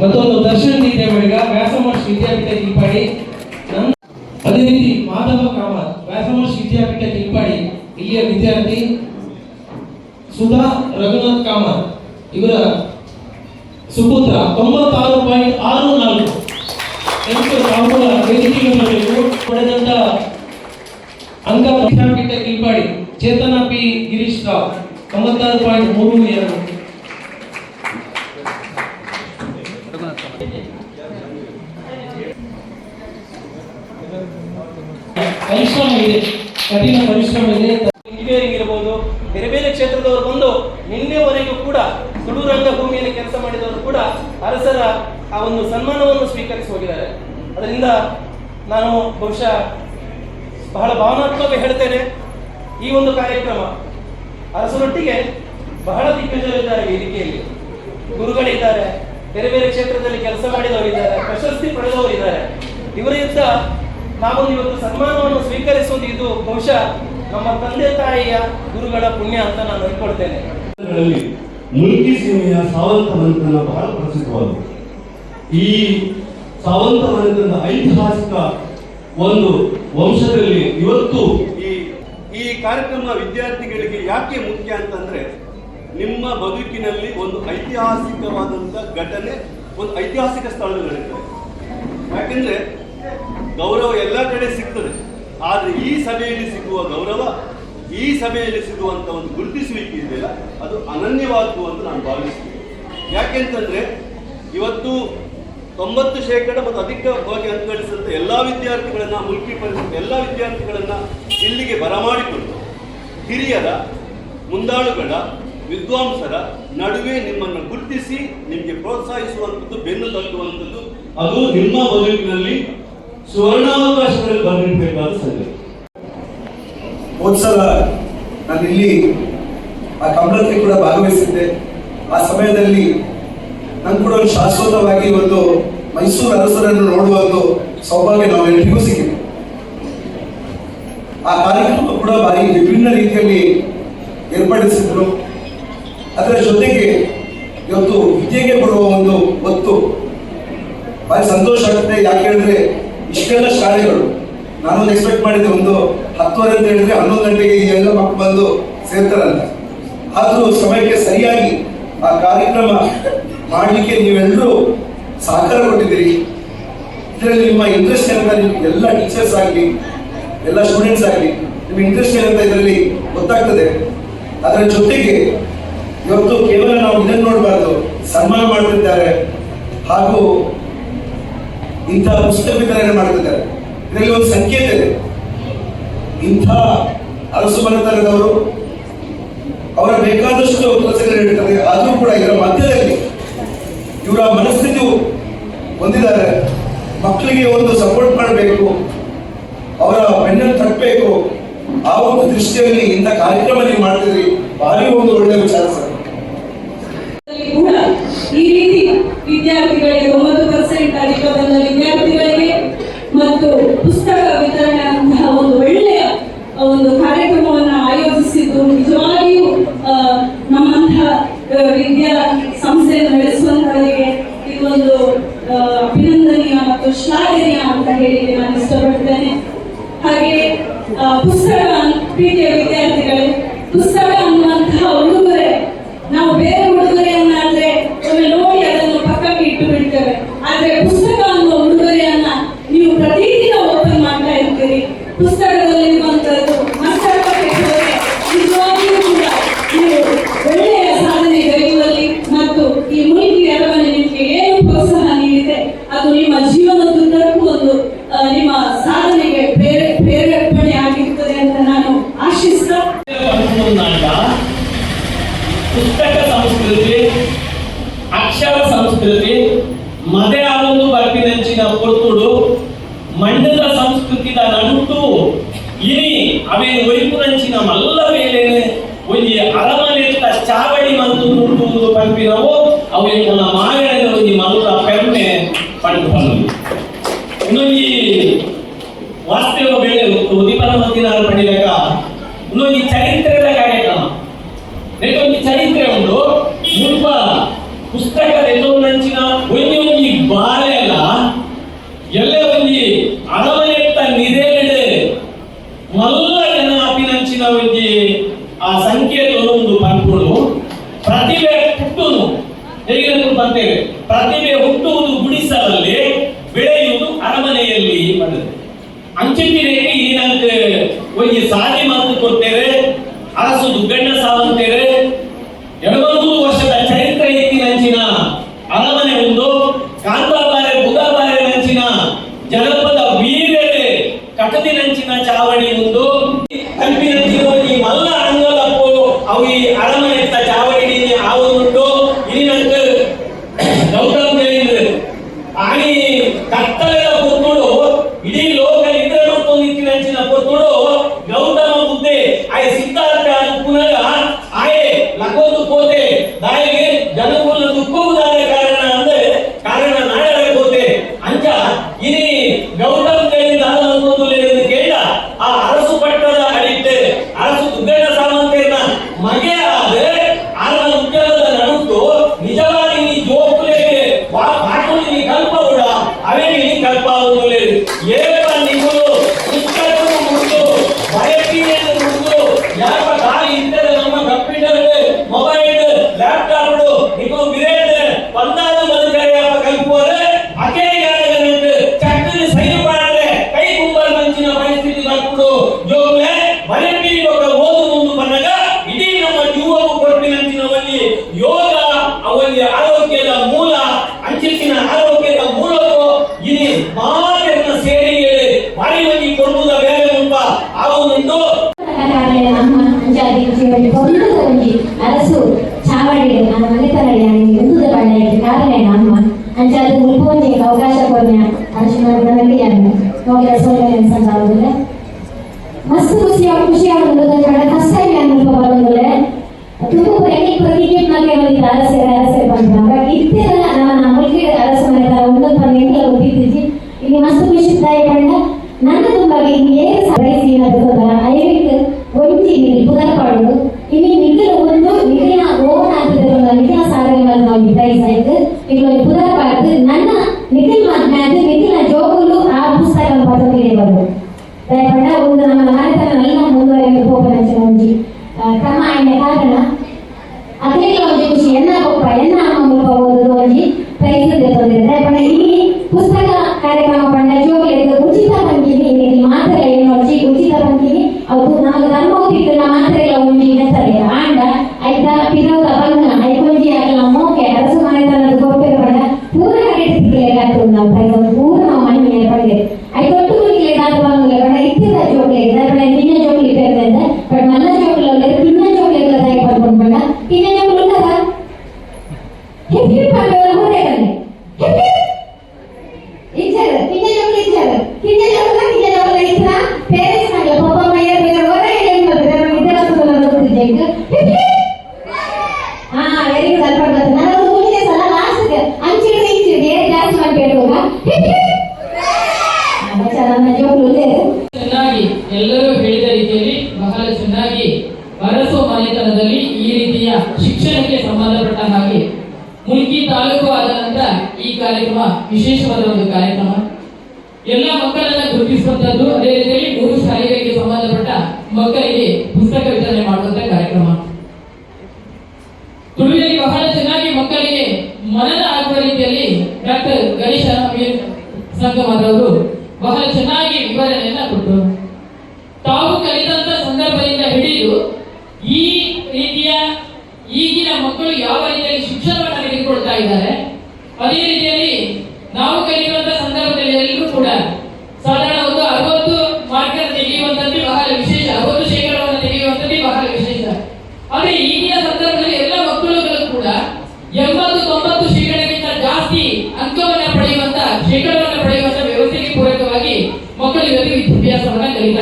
ಮತ್ತೊಂದು ದರ್ಶನ ವಿದ್ಯೆ ಬಳಿಕ ವ್ಯಾಸಮಹರ್ಷಿ ವಿದ್ಯಾಪೀಠ ತಿಳ್ಪಾಡಿ ಅದೇ ರೀತಿ ಮಾಧವ ಕಾಮತ್, ವ್ಯಾಸಮಹರ್ಷಿ ವಿದ್ಯಾಪೀಠ ತಿಳ್ಪಾಡಿ ಇಲ್ಲಿಯ ವಿದ್ಯಾರ್ಥಿ ಸುಧಾ ರಘುನಾಥ್ ಕಾಮತ್, ಇವರ ಸುಪುತ್ರ ತೊಂಬತ್ತಾರು ಪಾಯಿಂಟ್ ಆರು ನಾಲ್ಕು. ವೇದಿಕೆಗೆ ಬರಬೇಕು ಪಡೆದಂತ ಅಂಗ ಕಿಲ್ಪಾಡಿ ಚೇತನ ಪಿ ಗಿರೀಶ್ ರಾವ್. ತೊಂಬತ್ತಾರು ಪಾಯಿಂಟ್ ಮೂರು ಎರಡು. ಪರಿಶ್ರಮ ಇದೆ. ಕಠಿಣ ಪರಿಶ್ರಮ ಇದೆ. ಇಂಜಿನಿಯರಿಂಗ್ ಇರಬಹುದು ಬೇರೆ ಬೇರೆ ಕ್ಷೇತ್ರದವರು ಬಂದು ನಿನ್ನೆವರೆಗೂ ಕೂಡ ತುಳು ರಂಗಭೂಮಿಯಲ್ಲಿ ಕೆಲಸ ಮಾಡಿದವರು ಕೂಡ ಅರಸರ ಆ ಒಂದು ಸನ್ಮಾನವನ್ನು ಸ್ವೀಕರಿಸಿ ಹೋಗಿದ್ದಾರೆ. ಅದರಿಂದ ನಾನು ಬಹುಶಃ ಬಹಳ ಭಾವನಾತ್ಮಕ ಹೇಳ್ತೇನೆ. ಈ ಒಂದು ಕಾರ್ಯಕ್ರಮ ಅರಸರೊಟ್ಟಿಗೆ ಬಹಳ ದಿಗ್ಗಜರಿದ್ದಾರೆ ವೇದಿಕೆಯಲ್ಲಿ. ಗುರುಗಳಿದ್ದಾರೆ, ಬೇರೆ ಬೇರೆ ಕ್ಷೇತ್ರದಲ್ಲಿ ಕೆಲಸ ಮಾಡಿದವರಿದ್ದಾರೆ, ಪ್ರಶಸ್ತಿ ಪಡೆದವರಿದ್ದಾರೆ. ಇವರಿಂದ ನಾವೊಂದು ಇವತ್ತು ಸನ್ಮಾನವನ್ನು ಸ್ವೀಕರಿಸುವುದು ಇದು ಬಹುಶಃ ನಮ್ಮ ತಂದೆ ತಾಯಿಯ ಗುರುಗಳ ಪುಣ್ಯ ಅಂತ ನಾನು ಗಳಲ್ಲಿ ಮುಲ್ಕಿ ಸೀಮೆಯ ಸಾವಂತ ಮಂತ್ರನ ಬಹಳ ಪ್ರಸಿದ್ಧವಾದದ್ದು. ಈ ಸಾವಂತ ಮಂತ್ರದ ಐತಿಹಾಸಿಕ ಒಂದು ವಂಶದಲ್ಲಿ ಇವತ್ತು ಈ ಕಾರ್ಯಕ್ರಮ ವಿದ್ಯಾರ್ಥಿಗಳಿಗೆ ಯಾಕೆ ಮುಖ್ಯ ಅಂತಂದ್ರೆ ನಿಮ್ಮ ಬದುಕಿನಲ್ಲಿ ಒಂದು ಐತಿಹಾಸಿಕವಾದಂತ ಘಟನೆ, ಒಂದು ಐತಿಹಾಸಿಕ ಸ್ಥಳಗಳಿರ್ತವೆ ಯಾಕೆಂದ್ರೆ ಗೌರವ ಎಲ್ಲ ಕಡೆ ಸಿಗ್ತದೆ. ಆದ್ರೆ ಈ ಸಭೆಯಲ್ಲಿ ಸಿಗುವ ಗೌರವ, ಈ ಸಭೆಯಲ್ಲಿ ಸಿಗುವಂತ ಒಂದು ಗುರುತಿಸುವಿಕೆ ಇದೆಯಲ್ಲ, ಅದು ಅನನ್ಯವಾದ್ದು ಅಂತ ನಾನು ಭಾವಿಸ್ತೀನಿ. ಯಾಕೆಂತಂದ್ರೆ ಇವತ್ತು ತೊಂಬತ್ತು ಶೇಕಡ ಮತ್ತು ಅಧಿಕವಾಗಿ ಅಂಕ ಎಲ್ಲ ವಿದ್ಯಾರ್ಥಿಗಳನ್ನ ಮುಲ್ಕೀಕರಿಸಿದ ಎಲ್ಲ ವಿದ್ಯಾರ್ಥಿಗಳನ್ನ ಇಲ್ಲಿಗೆ ಬರಮಾಡಿಕೊಂಡು ಹಿರಿಯರ ಮುಂದಾಳುಗಳ ವಿದ್ವಾಂಸರ ನಡುವೆ ನಿಮ್ಮನ್ನು ಗುರುತಿಸಿ ನಿಮಗೆ ಪ್ರೋತ್ಸಾಹಿಸುವಂಥದ್ದು, ಬೆನ್ನು ತಟ್ಟುವಂಥದ್ದು. ಅದು ನಿಮ್ಮ ಬದುಕಿನಲ್ಲಿ ಸುವರ್ಣಾವಕಾಶದಲ್ಲಿ ಬಂದಿರಬೇಕಾದ ಸಂಗತಿ. ಹೋದ್ಸಲ ನಾನು ಇಲ್ಲಿ ಆ ಕಂಬಳಕ್ಕೆ ಕೂಡ ಭಾಗವಹಿಸಿದ್ದೆ. ಆ ಸಮಯದಲ್ಲಿ ನನ್ ಕೂಡ ಒಂದು ಶಾಶ್ವತವಾಗಿ ಒಂದು ಮೈಸೂರು ಅರಸರನ್ನು ನೋಡುವ ಒಂದು ಸೌಭಾಗ್ಯ ನಾವೆಲ್ಲರಿಗೂ ಸಿಕ್ಕಿದೆ. ಆ ಕಾರ್ಯಕ್ರಮ ಕೂಡ ಭಾರಿ ವಿಭಿನ್ನ ರೀತಿಯಲ್ಲಿ ಏರ್ಪಡಿಸಿದ್ರು. ಅದರ ಜೊತೆಗೆ ಇವತ್ತು ವಿದ್ಯೆಗೆ ಕೊಡುವ ಒಂದು ಒತ್ತು ಭಾರಿ ಸಂತೋಷ ಆಗುತ್ತೆ ಯಾಕೆ ಹೇಳಿದ್ರೆ ಇಷ್ಟೆಲ್ಲ ಶಾಲೆಗಳು, ನಾನೊಂದು ಎಕ್ಸ್ಪೆಕ್ಟ್ ಮಾಡಿದ್ದೆ ಒಂದು ಹತ್ತುವರೆ ಅಂತ ಹೇಳಿದ್ರೆ ಹನ್ನೊಂದು ಗಂಟೆಗೆ ಎಲ್ಲ ಮಕ್ಕಳು ಬಂದು ಸೇರ್ತಾರಂತ ಆದರೂ ಸಮಯಕ್ಕೆ ಸರಿಯಾಗಿ ಆ ಕಾರ್ಯಕ್ರಮ ಮಾಡಲಿಕ್ಕೆ ನೀವೆಲ್ಲರೂ ಸಹಕಾರ ಕೊಟ್ಟಿದ್ದೀರಿ ಇದರಲ್ಲಿ ನಿಮ್ಮ ಇಂಟ್ರೆಸ್ಟ್ ಏನಂತ ಎಲ್ಲ ಟೀಚರ್ಸ್ ಆಗಲಿ, ಎಲ್ಲ ಸ್ಟೂಡೆಂಟ್ಸ್ ಆಗಲಿ ನಿಮ್ಮ ಇಂಟ್ರೆಸ್ಟ್ ಏನಂತ ಇದರಲ್ಲಿ ಗೊತ್ತಾಗ್ತದೆ. ಅದರ ಜೊತೆಗೆ ಇವತ್ತು ಕೇವಲ ನಾವು ಇದನ್ನು ನೋಡಬಾರ್ದು, ಸನ್ಮಾನ ಮಾಡ್ತಿದ್ದಾರೆ ಹಾಗೂ ಇಂಥ ಪುಸ್ತಕ ವಿತರಣೆ ಮಾಡುತ್ತಿದ್ದಾರೆ ಇದರಲ್ಲಿ ಒಂದು ಸಂಕೇತ ಇದೆ. ಇಂಥ ಅರಸು ಬರತಾರದವರು ಅವರ ಬೇಕಾದಷ್ಟು ಕೆಲಸಗಳು ಇರ್ತದೆ ಆದರೂ ಕೂಡ ಇದರ ಮಧ್ಯದಲ್ಲಿ ಇವರ ಮನಸ್ಥಿತಿ ಹೊಂದಿದ್ದಾರೆ. ಮಕ್ಕಳಿಗೆ ಒಂದು ಸಪೋರ್ಟ್ ಮಾಡಬೇಕು, ಅವರ ಬೆನ್ನನ್ನು ತಟ್ಟಬೇಕು ಆ ಒಂದು ದೃಷ್ಟಿಯಲ್ಲಿ ಇಂಥ ಕಾರ್ಯಕ್ರಮ ನೀವು ಮಾಡ್ತಿದ್ರಿ ಭಾರಿ ಒಂದು ಒಳ್ಳೆ ವಿಚಾರ ಸರ್. ಈ ರೀತಿ ವಿದ್ಯಾರ್ಥಿಗಳಿಗೆ ಒಂಬತ್ತು ಪರ್ಸೆಂಟ್ ಅಧಿಕ ವಿದ್ಯಾರ್ಥಿಗಳಿಗೆ ಮತ್ತು ಪುಸ್ತಕ ವಿತರಣೆ ಅಂತಹ ಒಂದು ಒಳ್ಳೆಯ ಒಂದು ಕಾರ್ಯಕ್ರಮವನ್ನು ಆಯೋಜಿಸಿದ್ದು ನಿಜವಾಗಿಯೂ ನಮ್ಮಂತಹ ವಿದ್ಯಾ ಸಂಸ್ಥೆಯನ್ನು ನಡೆಸುವಂತವರಿಗೆ ಇದೊಂದು ಅಭಿನಂದನೀಯ ಮತ್ತು ಶ್ಲಾಘನೀಯ ಅಂತ ಹೇಳಿ ನಾನು ಇಷ್ಟಪಡ್ತೇನೆ. ಹಾಗೆ ಆ, ಪುಸ್ತಕ ಪ್ರೀತಿಯ ವಿದ್ಯಾರ್ಥಿಗಳೇ ಪುಸ್ತಕ ಸುತ್ತಿದ ನಮ್ದು ಇನಿ ಅವೇ ವೈಪುರಂಚಿನ ಮಲ್ಲ ಮೇಲೆ ಒಂಜಿ ಅರಮನೆತ್ತ ಚಾವಳಿ ಮಂತು ಮುಟ್ಟುವುದು ಪಂಪಿನವೋ ಅವೇ ಮಾಯ ಒಂಜಿ ಮಲ್ಲ ಪೆಮ್ಮೆ ಪಡೆದುಕೊಂಡು Mới rõ. You know. చేశారు రేపంటే ముందు నమ్మ కార్యక్రమం అయినా ముందు రెండు పోపరించి ఉంచి ಕ್ರಮ ಆಯ್ನ ಕಾರಣ ಅದೇ ಒಂದು ವಿಷಯ ಎನ್ನ ಕೊಪ್ಪ ಎನ್ನ ಅಮ್ಮ ಮುಲ್ಪ ಓದೋದು ಒಂಜಿ ಪ್ರೈಸ್ ತಂದಿದ್ದ வெரி குட் அல்பட் நல்லா முடிஞ்ச சொல்ல லாஸ்ட்டுக்கு அஞ்சு டைம் டேரி கேட்டுக்கோங்க.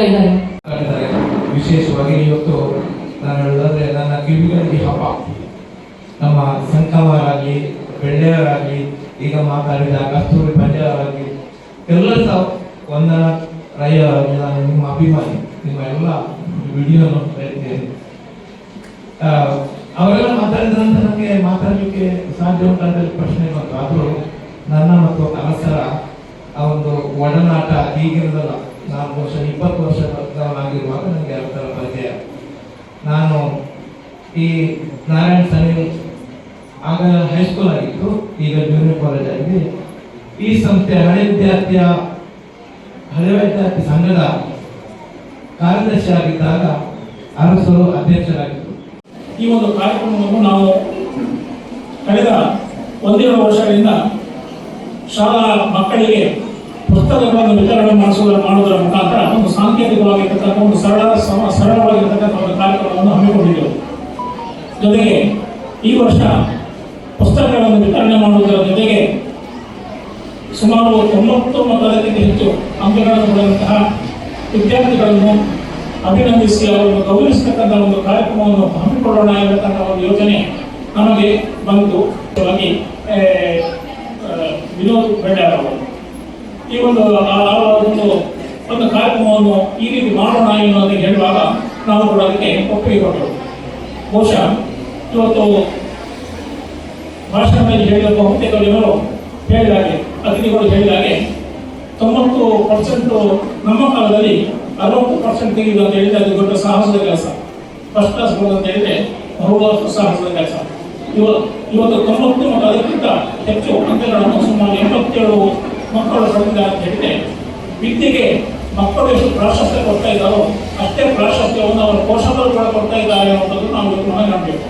ಇದ್ದಾರೆ ವಿಶೇಷವಾಗಿ ಇವತ್ತು ನಾನು ಹೇಳಿದ್ರೆ ನನ್ನ ಕಿವಿಗಳಲ್ಲಿ ಹಬ್ಬ. ನಮ್ಮ ಸಂಕವಾರಾಗಲಿ, ಬೆಳ್ಳೆಯವರಾಗಲಿ, ಈಗ ಮಾತಾಡಿದ ಕಸ್ತೂರಿ ಬಂಡೆಯವರಾಗಲಿ ಎಲ್ಲ ಸಹ ಒಂದನ ರೈಯವರಾಗಿ ನಾನು ನಿಮ್ಮ ಅಭಿಮಾನಿ. ನಿಮ್ಮ ಎಲ್ಲ ವಿಡಿಯೋ ನೋಡ್ತಾ ಇದ್ದೇನೆ ಅವರೆಲ್ಲ ಮಾತಾಡಿದ್ರಂತ ನನಗೆ ಮಾತಾಡಲಿಕ್ಕೆ ಸಾಧ್ಯ ಉಂಟಾದಲ್ಲಿ ಪ್ರಶ್ನೆ ಬಂತು. ಆದರೂ ನನ್ನ ಮತ್ತು ಅರಸರ ಆ ಒಂದು ಒಡನಾಟ ಈಗಿರೋದಲ್ಲ ನಾನು ವರ್ಷ, ಇಪ್ಪತ್ತು ವರ್ಷ ಆಗಿರುವಾಗ ನನಗೆ ಅರಸರ ಪರಿಚಯ ನಾನು ಈ ನಾರಾಯಣ ಸನಿ ಆಗ ಹೈಸ್ಕೂಲ್ ಆಗಿತ್ತು, ಈಗ ಜೂನಿಯರ್ ಕಾಲೇಜ್ ಆಗಿದೆ. ಈ ಸಂಸ್ಥೆ ಹಳೆ ವಿದ್ಯಾರ್ಥಿಯ ಹಳೆ ವಿದ್ಯಾರ್ಥಿ ಸಂಘದ ಕಾರ್ಯದರ್ಶಿ ಆಗಿದ್ದಾಗ ಅರಸರು ಅಧ್ಯಕ್ಷರಾಗಿದ್ದರು. ಈ ಒಂದು ಕಾರ್ಯಕ್ರಮವನ್ನು ನಾವು ಕಳೆದ ಒಂದೆರಡು ವರ್ಷಗಳಿಂದ ಶಾಲಾ ಮಕ್ಕಳಿಗೆ ಪುಸ್ತಕಗಳನ್ನು ವಿತರಣೆ ಮಾಡಿಸುವುದರ ಮಾಡುವುದರ ಮುಖಾಂತರ ಒಂದು ಸಾಂಕೇತಿಕವಾಗಿರ್ತಕ್ಕಂಥ ಒಂದು ಸರಳ ಸರಳವಾಗಿರ್ತಕ್ಕಂಥ ಒಂದು ಕಾರ್ಯಕ್ರಮವನ್ನು ಹಮ್ಮಿಕೊಂಡಿದ್ದೆವು. ಜೊತೆಗೆ ಈ ವರ್ಷ ಪುಸ್ತಕಗಳನ್ನು ವಿತರಣೆ ಮಾಡುವುದರ ಜೊತೆಗೆ ಸುಮಾರು ತೊಂಬತ್ತೊಂಬತ್ತದಕ್ಕಿಂತ ಹೆಚ್ಚು ಅಂಕಗಳನ್ನು ಪಡೆದಂತಹ ವಿದ್ಯಾರ್ಥಿಗಳನ್ನು ಅಭಿನಂದಿಸಿ ಅವರನ್ನು ಗೌರವಿಸತಕ್ಕಂಥ ಒಂದು ಕಾರ್ಯಕ್ರಮವನ್ನು ಹಮ್ಮಿಕೊಳ್ಳೋಣ ಇರತಕ್ಕಂಥ ಒಂದು ಯೋಜನೆ ನಮಗೆ ಬಂತು ವಿನೋದ್ ಅವರು ಈ ಒಂದು ಒಂದು ಒಂದು ಕಾರ್ಯಕ್ರಮವನ್ನು ಈ ರೀತಿ ಮಾಡೋಣ ಎನ್ನುವುದನ್ನು ಹೇಳುವಾಗ ನಾವು ಕೂಡ ಅದಕ್ಕೆ ಒಪ್ಪಿಗೆ ಕೊಟ್ಟರು ಬಹುಶಃ ಇವತ್ತು ಭಾಷಣದಲ್ಲಿ ಹೇಳಿದ ಬಹುತೇಕ ಜನರು ಹೇಳಿದಾಗೆ ಅತಿಥಿಗಳು ಹೇಳಿದಾಗೆ ತೊಂಬತ್ತು ಪರ್ಸೆಂಟ್ ನಮ್ಮ ಕಾಲದಲ್ಲಿ ಅರವತ್ತು ಪರ್ಸೆಂಟ್ ತೆಗೆದು ಅಂತ ಹೇಳಿದ್ರೆ ಅದು ದೊಡ್ಡ ಸಾಹಸದ ಕೆಲಸ. ಫಸ್ಟ್ ಕ್ಲಾಸ್ ಅಂತ ಹೇಳಿದ್ರೆ ಬಹುಬಹಳ ಸಾಹಸದ ಕೆಲಸ. ಇವ ಇವತ್ತು ತೊಂಬತ್ತು ಮತ್ತು ಅದಕ್ಕಿಂತ ಹೆಚ್ಚು ಅಂಕಗಳನ್ನು ಸುಮಾರು ಎಂಬತ್ತೇಳು ಮಕ್ಕಳು ಸಂಘ ಅಂತ ಹೇಳಿದ್ರೆ ವಿದ್ಯೆಗೆ ಮಕ್ಕಳು ಎಷ್ಟು ಪ್ರಾಶಸ್ತ್ಯ ಕೊಡ್ತಾ ಇದ್ದಾರೋ, ಅಷ್ಟೇ ಪ್ರಾಶಸ್ತ್ಯವನ್ನು ಅವರ ಪೋಷಕರು ಕೂಡ ಕೊಡ್ತಾ ಇದ್ದಾರೆ ಅನ್ನೋದನ್ನು ನಾವು ಗಮನ ಮನಗಂಡಬೇಕು